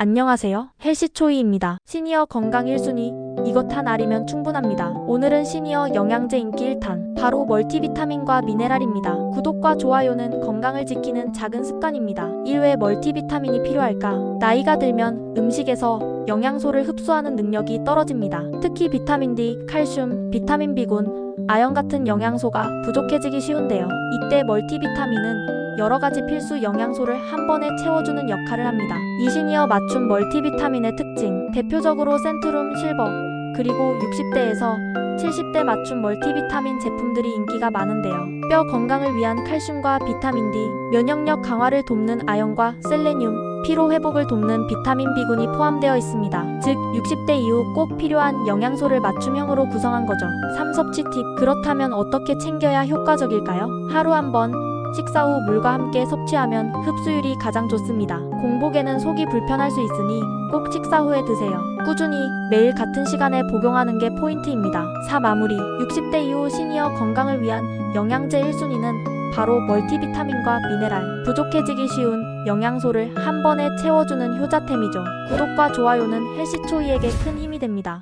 안녕하세요. 헬시초이입니다. 시니어 건강 1순위. 이것 한 알이면 충분합니다. 오늘은 시니어 영양제 인기 1탄. 바로 멀티비타민과 미네랄입니다. 구독과 좋아요는 건강을 지키는 작은 습관입니다. 1회 멀티비타민이 필요할까? 나이가 들면 음식에서 영양소를 흡수하는 능력이 떨어집니다. 특히 비타민 D, 칼슘, 비타민 B군, 아연 같은 영양소가 부족해지기 쉬운데요. 이때 멀티비타민은 여러 가지 필수 영양소를 한 번에 채워주는 역할을 합니다. 이시니어 맞춤 멀티비타민의 특징, 대표적으로 센트룸, 실버, 그리고 60대에서 70대 맞춤 멀티비타민 제품들이 인기가 많은데요. 뼈 건강을 위한 칼슘과 비타민 D, 면역력 강화를 돕는 아연과 셀레늄, 피로 회복을 돕는 비타민 B군이 포함되어 있습니다. 즉, 60대 이후 꼭 필요한 영양소를 맞춤형으로 구성한 거죠. 3. 섭취 팁. 그렇다면 어떻게 챙겨야 효과적일까요? 하루 한 번, 식사 후 물과 함께 섭취하면 흡수율이 가장 좋습니다. 공복에는 속이 불편할 수 있으니 꼭 식사 후에 드세요. 꾸준히 매일 같은 시간에 복용하는 게 포인트입니다. 4. 마무리 60대 이후 시니어 건강을 위한 영양제 1순위는 바로 멀티비타민과 미네랄, 부족해지기 쉬운 영양소를 한 번에 채워주는 효자템이죠. 구독과 좋아요는 헬시초이에게 큰 힘이 됩니다.